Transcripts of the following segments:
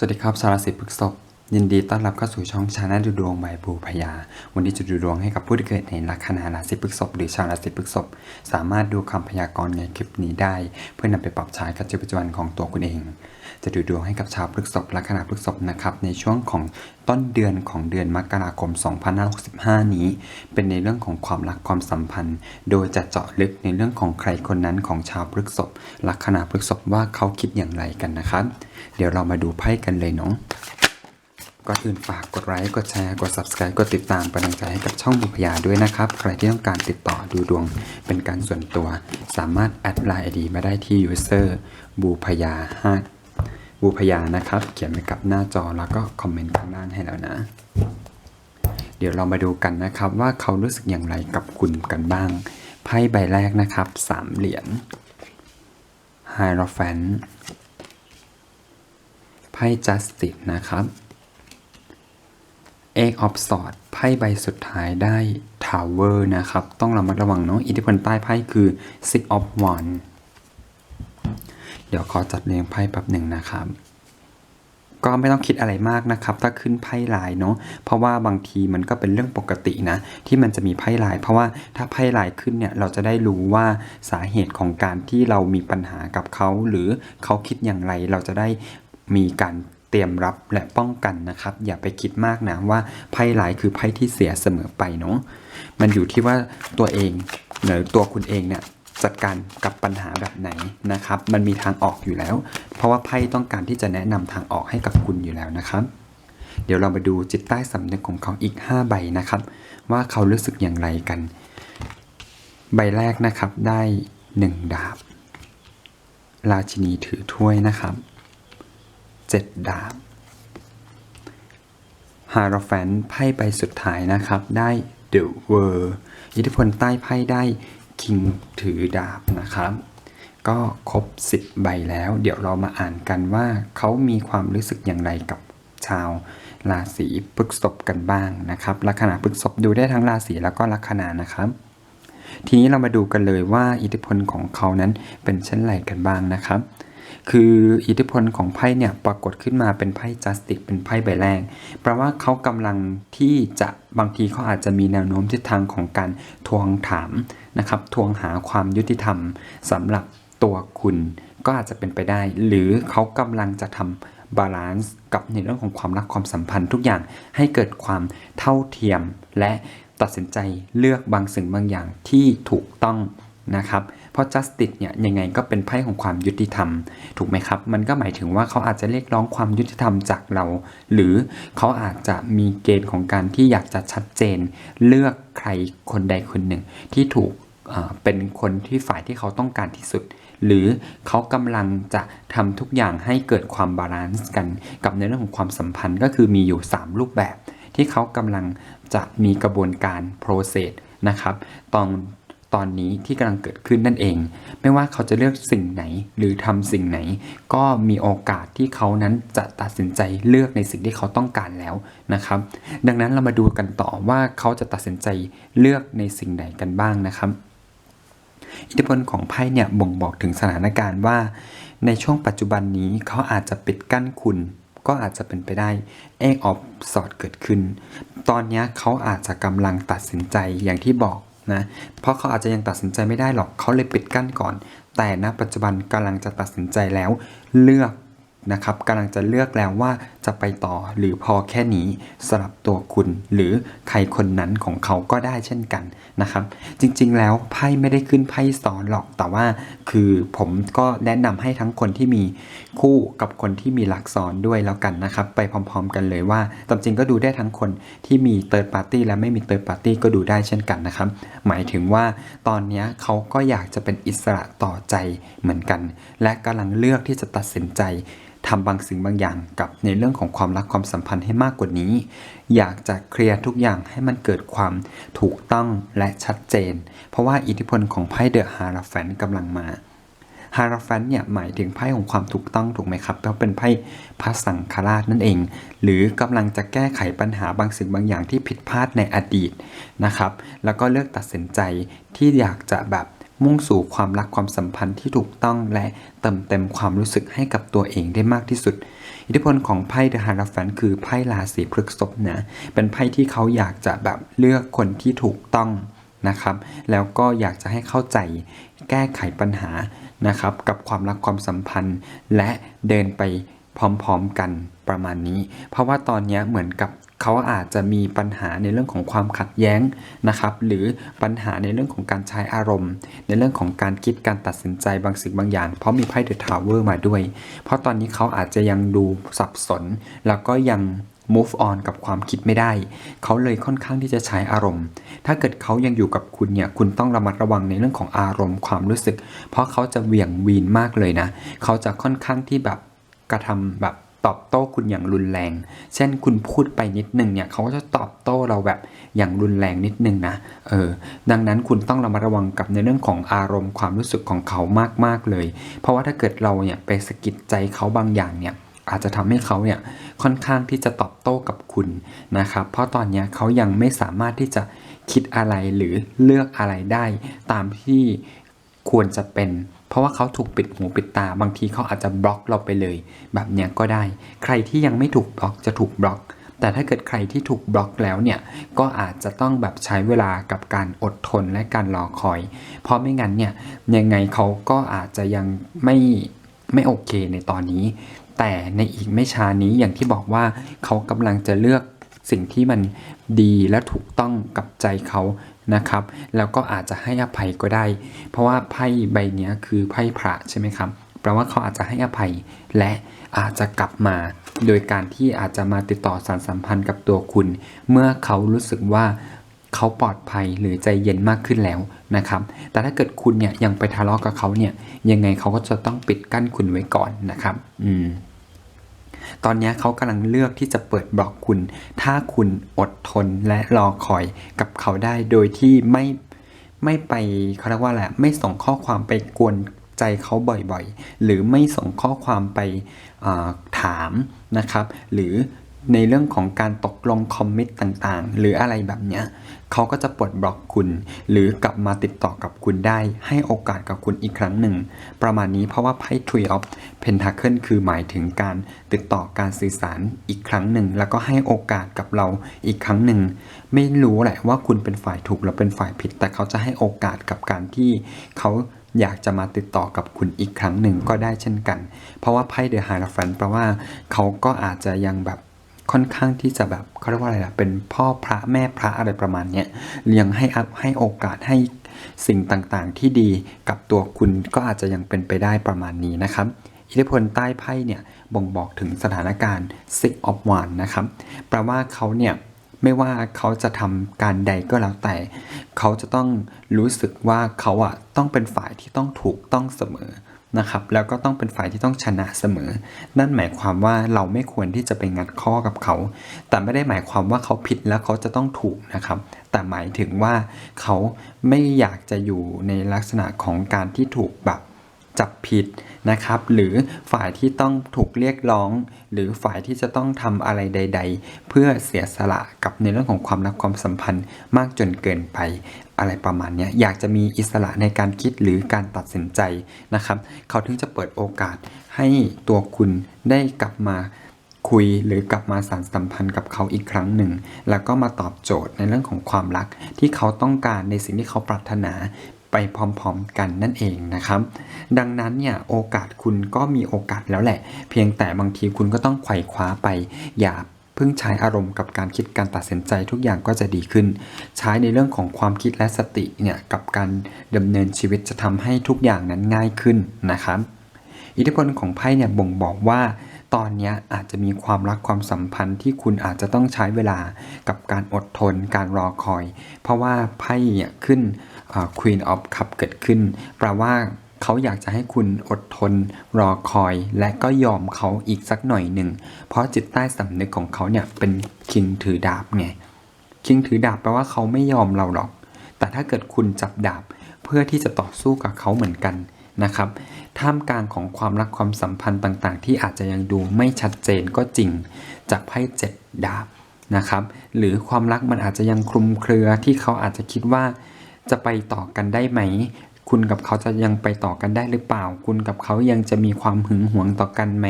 สวัสดีครับ สารสิทธิ์พฤกษบ ยินดีต้อนรับเข้าสู่ช่องชาแนลดูดวงใบบูพยา วันนี้จะดูดวงให้กับผู้ที่เกิดในลัคนาราศีพฤกษบหรือชาวราศีพฤกษบสามารถดูคำพยากรณ์ในคลิปนี้ได้ เพื่อนำไปปรับใช้กับชีวิตประจำวันของตัวคุณเอง จะดูดวงให้กับชาวพฤกษบลัคนาพฤกษบนะครับในช่วงของต้นเดือนของเดือนมกราคม 2565 นี้ เป็นในเรื่องของความรักความสัมพันธ์ โดยจะเจาะลึกในเรื่องของใครคนนั้นของชาวพฤกษบลัคนาพฤกษบว่าเขาคิดอย่างไรกันนะครับ เดี๋ยวเรามาดูไพ่กันเลยเนาะ ก่อนอื่นฝากกดไลค์ กดแชร์ กด subscribe กดติดตามเป็นกำลังใจให้กับช่องบุพยาด้วยนะครับ ใครที่ต้องการติดต่อดูดวงเป็นการส่วนตัว สามารถแอดไลน์ไอดีมาได้ที่ user บูพยา5บูพยานะครับ เขียนไว้กับหน้าจอแล้วก็คอมเมนต์ข้างล่างให้แล้วนะ เดี๋ยวเรามาดูกันนะครับว่าเขารู้สึกอย่างไรกับคุณกันบ้าง ไพ่ใบแรกนะครับสามเหรียญไฮโรแฟนไพ่จัสติ e นะครับ เอกออฟสอดไพ่ใบสุดท้ายได้ทาวเวอร์นะครับ ต้องระมัดระวังเนาะอิทธิพลใต้ไพ่คือ Six of Wands เดี๋ยวขอจัดเรียงไพ่แป๊บหนึ่งนะครับ ก็ไม่ต้องคิดอะไรมากนะครับ ถ้าขึ้นไพ่ลายเนาะเพราะว่าบางทีมันก็เป็นเรื่องปกตินะ ที่มันจะมีไพ่ลาย เพราะว่าถ้าไพ่ลายขึ้นเนี่ยเราจะได้รู้ว่าสาเหตุของการที่เรามีปัญหากับเขา หรือเขาคิดอย่างไรเราจะได้มีการ เตรียมรับและป้องกันนะครับ อย่าไปคิดมากนะว่าไพ่หลายคือไพ่ที่เสียเสมอไปเนาะมันอยู่ที่ว่าตัวเองหรือตัวคุณเองเนี่ยจัดการกับปัญหาแบบไหนนะครับ มันมีทางออกอยู่แล้ว เพราะว่าไพ่ต้องการที่จะแนะนำทางออกให้กับคุณอยู่แล้วนะครับ เดี๋ยวเรามาดูจิตใต้สำนึกของเขาอีก 5 ใบนะครับ ว่าเขารู้สึกอย่างไรกัน ใบแรกนะครับได้ 1 ดาบ ราชินีถือถ้วยนะครับ 7ดาบฮาราแฟนไพ่ใบสุดท้ายนะครับ ได้ The World อิทธิพลใต้ไพ่ได้ King ถือดาบนะครับ ก็ครบ 10 ใบแล้ว เดี๋ยวเรามาอ่านกันว่าเขามีความรู้สึกอย่างไรกับชาวราศีพฤษภกันบ้างนะครับลัคนาพฤษภดูได้ทั้งราศีแล้วก็ลัคนานะครับ ทีนี้เรามาดูกันเลยว่าอิทธิพลของเขานั้นเป็นเช่นไรกันบ้างนะครับ คืออิทธิพลของไพ่เนี่ยปรากฏขึ้นมาเป็นไพ่จัสติกเป็นไพ่ใบแรกแปลว่าเขากำลังที่จะบางทีเขาอาจจะมีแนวโน้มทิศทางของการทวงถามนะครับทวงหาความยุติธรรมสำหรับตัวคุณก็อาจจะเป็นไปได้ หรือเขากำลังจะทำบาลานซ์กับในเรื่องของความรักความสัมพันธ์ทุกอย่างให้เกิดความเท่าเทียม และตัดสินใจเลือกบางสิ่งบางอย่างที่ถูกต้องนะครับ ราะ justice เนี่ยยังไงก็เป็นไพ่ของความยุติธรรม ถูกไหมครับ มันก็หมายถึงว่าเขาอาจจะเรียกร้องความยุติธรรมจากเรา หรือเขาอาจจะมีเกณฑ์ของการที่อยากจะชัดเจน เลือกใครคนใดคนหนึ่ง ที่ถูกเป็นคนที่ฝ่ายที่เขาต้องการที่สุด หรือเขากำลังจะทำทุกอย่างให้เกิดความบาลานซ์กันกับในเรื่องของความสัมพันธ์ก็คือมีอยู่ 3 รูปแบบ ที่เขากำลังจะมีกระบวนการ process นะครับตอน ตอนนี้ที่กำลังเกิดขึ้นนั่นเอง ไม่ว่าเขาจะเลือกสิ่งไหนหรือทำสิ่งไหน ก็มีโอกาสที่เขานั้นจะตัดสินใจเลือกในสิ่งที่เขาต้องการแล้วนะครับ ดังนั้นเรามาดูกันต่อว่าเขาจะตัดสินใจเลือกในสิ่งใดกันบ้างนะครับอิทธิพลของไพ่เนี่ยบ่งบอกถึงสถานการณ์ว่า ในช่วงปัจจุบันนี้เขาอาจจะปิดกั้นคุณ ก็อาจจะเป็นไปได้เอกออฟสอดเกิดขึ้น ตอนนี้เขาอาจจะกำลังตัดสินใจอย่างที่บอก นะเพราะเขาอาจจะยังตัดสินใจไม่ได้หรอกเขาเลยปิดกั้นก่อน แต่ณปัจจุบันกำลังจะตัดสินใจแล้วเลือกนะครับกำลังจะเลือกแล้วว่า จะไปต่อหรือพอแค่นี้สำหรับตัวคุณ หรือใครคนนั้นของเขาก็ได้เช่นกันนะครับ จริงๆแล้วไพ่ไม่ได้ขึ้นไพ่สอนหรอกแต่ว่า คือผมก็แนะนำให้ทั้งคนที่มีคู่กับคนที่มีหลักสอนด้วยแล้วกันนะครับ ไปพร้อม ๆ กันเลยว่าตามจริงก็ดูได้ทั้งคนที่มีเติร์ดปาร์ตี้และไม่มีเติร์ดปาร์ตี้ก็ดูได้เช่นกันนะครับ หมายถึงว่าตอนนี้เขาก็อยากจะเป็นอิสระต่อใจเหมือนกัน และกำลังเลือกที่จะตัดสินใจทำบางสิ่งบางอย่างกับในเรื่องของความรักความสัมพันธ์ให้มากกว่านี้ อยากจะเคลียร์ทุกอย่างให้มันเกิดความถูกต้องและชัดเจน เพราะว่าอิทธิพลของไพ่เดอะฮาราแฟนกำลังมาฮาราแฟนเนี่ยหมายถึงไพ่ของความถูกต้องถูกไหมครับเพราะเป็นไพ่พระสังฆราชนั่นเอง หรือกำลังจะแก้ไขปัญหาบางสิ่งบางอย่างที่ผิดพลาดในอดีตนะครับ แล้วก็เลือกตัดสินใจที่อยากจะแบบ มุ่งสู่ความรักความสัมพันธ์ที่ถูกต้องและเติมเต็มความรู้สึกให้กับตัวเองได้มากที่สุด อิทธิพลของไพ่เดอะฮาราฟันคือไพ่ราศีพฤกษภนะเป็นไพ่ที่เขาอยากจะแบบเลือกคนที่ถูกต้องนะครับ แล้วก็อยากจะให้เข้าใจแก้ไขปัญหานะครับ กับความรักความสัมพันธ์ และเดินไปพร้อมๆกันประมาณนี้ เพราะว่าตอนนี้เหมือนกับ เขาอาจจะมีปัญหาในเรื่องของความขัดแย้งนะครับ หรือปัญหาในเรื่องของการใช้อารมณ์ ในเรื่องของการคิดการตัดสินใจบางสิ่งบางอย่าง เพราะมีไพ่เดอะทาวเวอร์มาด้วย เพราะตอนนี้เขาอาจจะยังดูสับสน แล้วก็ยัง move on กับความคิดไม่ได้ เขาเลยค่อนข้างที่จะใช้อารมณ์ ถ้าเกิดเขายังอยู่กับคุณเนี่ย คุณต้องระมัดระวังในเรื่องของอารมณ์ความรู้สึก เพราะเขาจะเหวี่ยงวีนมากเลยนะ เขาจะค่อนข้างที่แบบกระทำแบบ ตอบโต้คุณอย่างรุนแรง เช่นคุณพูดไปนิดนึงเนี่ยเขาก็จะตอบโต้เราแบบอย่างรุนแรงนิดนึงนะ เออ ดังนั้นคุณต้องระมัดระวังกับในเรื่องของอารมณ์ความรู้สึกของเขามากๆเลย เพราะว่าถ้าเกิดเราเนี่ยไปสะกิดใจเขาบางอย่างเนี่ยอาจจะทำให้เขาเนี่ยค่อนข้างที่จะตอบโต้กับคุณนะครับ เพราะตอนนี้เขายังไม่สามารถที่จะคิดอะไรหรือเลือกอะไรได้ ตามที่ควรจะเป็น เพราะว่าเขาถูกปิดหูปิดตา บางทีเขาอาจจะบล็อกเราไปเลย แบบเนี้ยก็ได้ ใครที่ยังไม่ถูกบล็อกจะถูกบล็อก แต่ถ้าเกิดใครที่ถูกบล็อกแล้วเนี่ย ก็อาจจะต้องแบบใช้เวลากับการอดทนและการรอคอย เพราะไม่งั้นเนี่ยยังไงเขาก็อาจจะยังไม่ไม่โอเคในตอนนี้ แต่ในอีกไม่ช้านี้อย่างที่บอกว่าเขากำลังจะเลือกสิ่งที่มันดีและถูกต้องกับใจเขา นะครับ แล้วก็อาจจะให้อภัยก็ได้ เพราะว่าไพ่ใบนี้คือไพ่พระใช่ไหมครับแปลว่าเขาอาจจะให้อภัยและอาจจะกลับมา โดยการที่อาจจะมาติดต่อสารสัมพันธ์กับตัวคุณ เมื่อเขารู้สึกว่าเขาปลอดภัยหรือใจเย็นมากขึ้นแล้วนะครับ แต่ถ้าเกิดคุณเนี่ยยังไปทะเลาะกับเขาเนี่ยยังไงเขาก็จะต้องปิดกั้นคุณไว้ก่อนนะครับ อืม ตอนนี้เขากำลังเลือกที่จะเปิดบล็อกคุณ ถ้าคุณอดทนและรอคอยกับเขาได้โดยที่ไม่ไม่ไปเขาเรียกว่าอะไรไม่ส่งข้อความไปกวนใจเขาบ่อยๆ หรือไม่ส่งข้อความไปาถามนะครับ หรือในเรื่องของการตกลงคอมมิตต่างๆ หรืออะไรแบบเนี้ย เขาก็จะปลดบล็อกคุณ หรือกลับมาติดต่อกับคุณได้ ให้โอกาสกับคุณอีกครั้งหนึ่ง ประมาณนี้เพราะว่าไพ่ Three of Pentacle คือหมายถึงการติดต่อการสื่อสารอีกครั้งหนึ่ง แล้วก็ให้โอกาสกับเราอีกครั้งหนึ่ง ไม่รู้แหละว่าคุณเป็นฝ่ายถูกหรือเป็นฝ่ายผิด แต่เขาจะให้โอกาสกับการที่เขาอยากจะมาติดต่อกับคุณอีกครั้งหนึ่งก็ได้เช่นกัน เพราะว่าไพ่เดอะไฮราฟันแปลว่าเขาก็อาจจะยังแบบ ค่อนข้างที่จะแบบเขาเรียกว่าอะไรล่ะเป็นพ่อพระแม่พระอะไรประมาณเนี้ยยังให้อัพให้โอกาสให้สิ่งต่างๆ ที่ดีกับตัวคุณก็อาจจะยังเป็นไปได้ประมาณนี้นะครับอิทธิพลใต้ไพ่เนี่ยบ่งบอกถึงสถานการณ์ Six of Wands นะครับแปลว่าเขาเนี่ยไม่ว่าเขาจะทำการใดก็แล้วแต่ เขาจะต้องรู้สึกว่าเขาอะต้องเป็นฝ่ายที่ต้องถูกต้องเสมอ นะครับแล้วก็ต้องเป็นฝ่ายที่ต้องชนะเสมอ นั่นหมายความว่าเราไม่ควรที่จะไปงัดข้อกับเขา แต่ไม่ได้หมายความว่าเขาผิดแล้วเขาจะต้องถูกนะครับ แต่หมายถึงว่าเขาไม่อยากจะอยู่ในลักษณะของการที่ถูกแบบจับผิดนะครับ หรือฝ่ายที่ต้องถูกเรียกร้อง หรือฝ่ายที่จะต้องทำอะไรใด ๆ เพื่อเสียสละกับในเรื่องของความรักความสัมพันธ์มากจนเกินไป อะไรประมาณนี้อยากจะมีอิสระในการคิดหรือการตัดสินใจนะครับ เขาถึงจะเปิดโอกาสให้ตัวคุณได้กลับมาคุยหรือกลับมาสานสัมพันธ์กับเขาอีกครั้งหนึ่ง แล้วก็มาตอบโจทย์ในเรื่องของความรัก ที่เขาต้องการในสิ่งที่เขาปรารถนาไปพร้อมๆกันนั่นเองนะครับ ดังนั้นเนี่ยโอกาสคุณก็มีโอกาสแล้วแหละ เพียงแต่บางทีคุณก็ต้องไขว่คว้าไปอย่า พิ่งใช้อารมณ์กับการคิดการตัดสินใจทุกอย่างก็จะดีขึ้น ใช้ในเรื่องของความคิดและสติเนี่ยกับการดำเนินชีวิตจะทำให้ทุกอย่างนั้นง่ายขึ้นนะครับอิทธิพลของไพ่เนี่ยบ่งบอกว่าตอนนี้อาจจะมีความรักความสัมพันธ์ที่คุณอาจจะต้องใช้เวลากับการอดทนการรอคอย เพราะว่าไพ่เนี่ยขึ้น Queen of Cup เกิดขึ้นแปลว่า เขาอยากจะให้คุณอดทน รอคอย และก็ยอมเขาอีกสักหน่อยหนึ่ง เพราะจิตใต้สำนึกของเขาเนี่ยเป็นคิงถือดาบไง คิงถือดาบแปลว่าเขาไม่ยอมเราหรอก แต่ถ้าเกิดคุณจับดาบเพื่อที่จะต่อสู้กับเขาเหมือนกันนะครับ ท่ามกลางของความรักความสัมพันธ์ต่างๆ ที่อาจจะยังดูไม่ชัดเจนก็จริงจากไพ่เจ็ดดาบนะครับ หรือความรักมันอาจจะยังคลุมเครือที่เขาอาจจะคิดว่าจะไปต่อกันได้ไหม คุณกับเขาจะยังไปต่อกันได้หรือเปล่า คุณกับเขายังจะมีความหึงหวงต่อกันไหม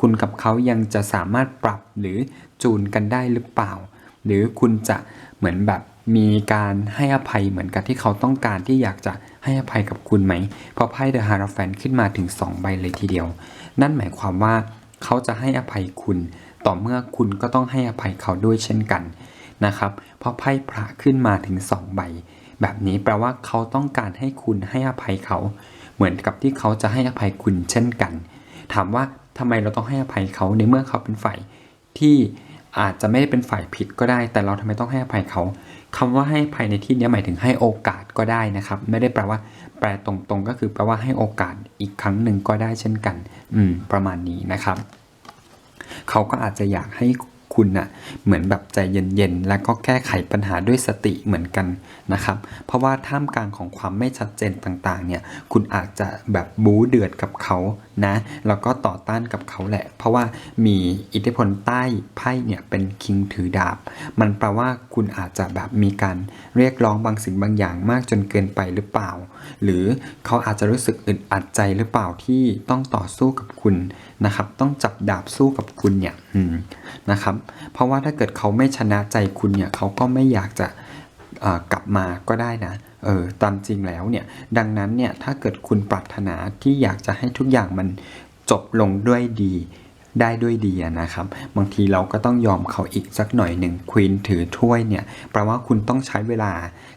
คุณกับเขายังจะสามารถปรับหรือจูนกันได้หรือเปล่า หรือคุณจะเหมือนแบบมีการให้อภัยเหมือนกับที่เขาต้องการที่อยากจะให้อภัยกับคุณไหม เพราะไพ่เดอะฮาร์แฟนขึ้นมาถึง 2 ใบเลยทีเดียว นั่นหมายความว่าเขาจะให้อภัยคุณ ต่อเมื่อคุณก็ต้องให้อภัยเขาด้วยเช่นกันนะครับ เพราะไพ่พระขึ้นมาถึง 2 ใบ แบบนี้แปลว่าเขาต้องการให้คุณให้อภัยเขา เหมือนกับที่เขาจะให้อภัยคุณเช่นกัน ถามว่าทำไมเราต้องให้อภัยเขาในเมื่อเขาเป็นฝ่ายที่อาจจะไม่ได้เป็นฝ่ายผิดก็ได้ แต่เราทำไมต้องให้อภัยเขาคำว่าให้อภัยในที่นี้หมายถึงให้โอกาสก็ได้นะครับ ไม่ได้แปลว่า แปลตรงๆ ก็คือแปลว่าให้โอกาสอีกครั้งหนึ่งก็ได้เช่นกัน อืม ประมาณนี้นะครับ เขาก็อาจจะอยากให้คุณน่ะเหมือนแบบใจเย็นๆ แล้วก็แก้ไขปัญหาด้วยสติเหมือนกันนะครับ เพราะว่าท่ามกลางของความไม่ชัดเจนต่างๆเนี่ยคุณอาจจะแบบบู๊เดือดกับเขานะแล้วก็ต่อต้านกับเขาแหละ เพราะว่ามีอิทธิพลใต้ไพ่เนี่ยเป็นคิงถือดาบ มันแปลว่าคุณอาจจะแบบมีการเรียกร้องบางสิ่งบางอย่างมากจนเกินไปหรือเปล่า หรือเขาอาจจะรู้สึกอึดอัดใจหรือเปล่าที่ต้องต่อสู้กับคุณนะครับ ต้องจับดาบสู้กับคุณเนี่ยนะครับ เพราะว่าถ้าเกิดเขาไม่ชนะใจคุณเนี่ยเขาก็ไม่อยากจะ กลับมาก็ได้นะเออตามจริงแล้วเนี่ยดังนั้นเนี่ยถ้าเกิดคุณปรารถนาที่อยากจะให้ทุกอย่างมันจบลงด้วยดีได้ด้วยดีนะครับ บางทีเราก็ต้องยอมเขาอีกสักหน่อยหนึ่งควีนถือถ้วยเนี่ยแปลว่าคุณต้องใช้เวลา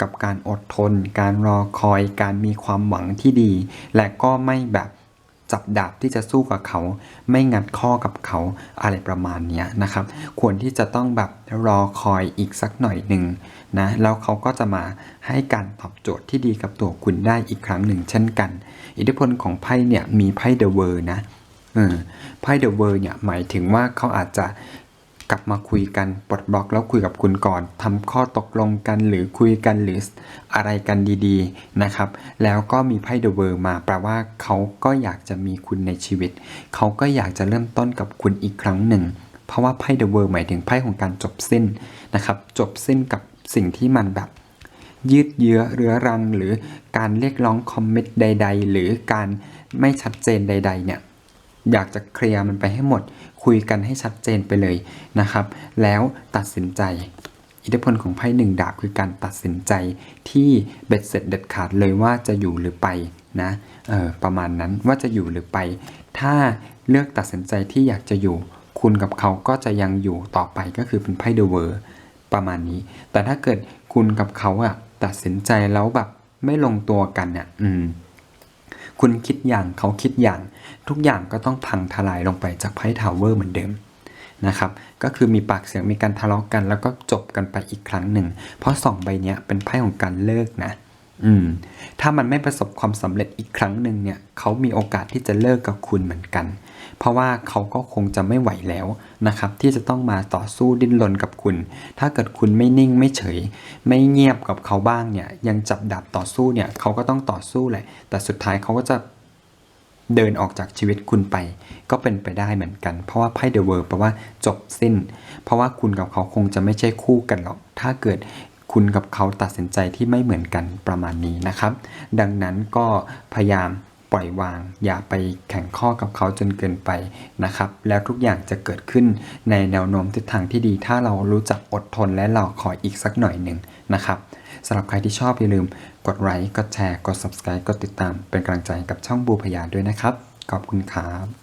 กับการอดทน การรอคอย การมีความหวังที่ดี และก็ไม่แบบ จับดาบที่จะสู้กับเขา ไม่งัดข้อกับเขาอะไรประมาณนี้นะครับ ควรที่จะต้องแบบรอคอยอีกสักหน่อยหนึ่งนะแล้วเขาก็จะมาให้การตอบโจทย์ที่ดีกับตัวคุณได้อีกครั้งหนึ่งเช่นกัน อิทธิพลของไพ่เนี่ยมีไพ่เดอะเวอร์นะไพ่เดอะเวอร์เนี่ยหมายถึงว่าเขาอาจจะ กลับมาคุยกันปลดบล็อกแล้วคุยกับคุณก่อนทำข้อตกลงกันหรือคุยกันหรืออะไรกันดีๆนะครับ แล้วก็มีไพ่เดอะเวอร์มาแปลว่าเขาก็อยากจะมีคุณในชีวิต เขาก็อยากจะเริ่มต้นกับคุณอีกครั้งหนึ่ง เพราะว่าไพ่เดอะเวอร์หมายถึงไพ่ของการจบสิ้นนะครับ จบสิ้นกับสิ่งที่มันแบบยืดเยื้อเรื้อรังหรือการเรียกร้องคอมมนต์ใด ๆ หรือการไม่ชัดเจนใด ๆ เนี่ย อยากจะเคลียร์มันไปให้หมด คุยกันให้ชัดเจนไปเลยนะครับ แล้วตัดสินใจ อิทธิพลของไพ่หนึ่งดาบคือการตัดสินใจที่เบ็ดเสร็จเด็ดขาดเลยว่าจะอยู่หรือไปนะเออประมาณนั้นว่าจะอยู่หรือไป ถ้าเลือกตัดสินใจที่อยากจะอยู่ คุณกับเขาก็จะยังอยู่ต่อไปก็คือเป็นไพ่เดอะเวอร์ประมาณนี้ แต่ถ้าเกิดคุณกับเขาอะตัดสินใจแล้วแบบไม่ลงตัวกันเนี่ยอืม คุณคิดอย่างเขาคิดอย่าง ทุกอย่างก็ต้องพังทลายลงไปจากไพ่ทาวเวอร์เหมือนเดิมนะครับ ก็คือมีปากเสียงมีการทะเลาะกัน แล้วก็จบกันไปอีกครั้งหนึ่ง เพราะสองใบนี้เป็นไพ่ของการเลิกนะ อืม ถ้ามันไม่ประสบความสำเร็จอีกครั้งหนึ่งเนี่ย เขามีโอกาสที่จะเลิกกับคุณเหมือนกัน เพราะว่าเขาก็คงจะไม่ไหวแล้วนะครับ ที่จะต้องมาต่อสู้ดิ้นรนกับคุณ ถ้าเกิดคุณไม่นิ่งไม่เฉย ไม่เงียบกับเขาบ้างเนี่ย ยังจับดาบต่อสู้เนี่ย เขาก็ต้องต่อสู้แหละ แต่สุดท้ายเขาก็จะเดินออกจากชีวิตคุณไป ก็เป็นไปได้เหมือนกัน เพราะว่าไพ่เดอะเวิร์แปลว่าจบสิ้น เพราะว่าคุณกับเขาคงจะไม่ใช่คู่กันหรอก ถ้าเกิด คุณกับเขาตัดสินใจที่ไม่เหมือนกันประมาณนี้นะครับ ดังนั้นก็พยายามปล่อยวาง อย่าไปแข่งข้อกับเขาจนเกินไปนะครับ แล้วทุกอย่างจะเกิดขึ้นในแนวโน้มทิศทางที่ดี ถ้าเรารู้จักอดทนและเรอคอยอีกสักหน่อยหนึ่งนะครับสำหรับใครที่ชอบอย่าลืม กดไลค์กดแชร์ กด subscribe กดติดตามเป็นกำลังใจกับช่องบูพยาด้วยนะครับ ขอบคุณครับ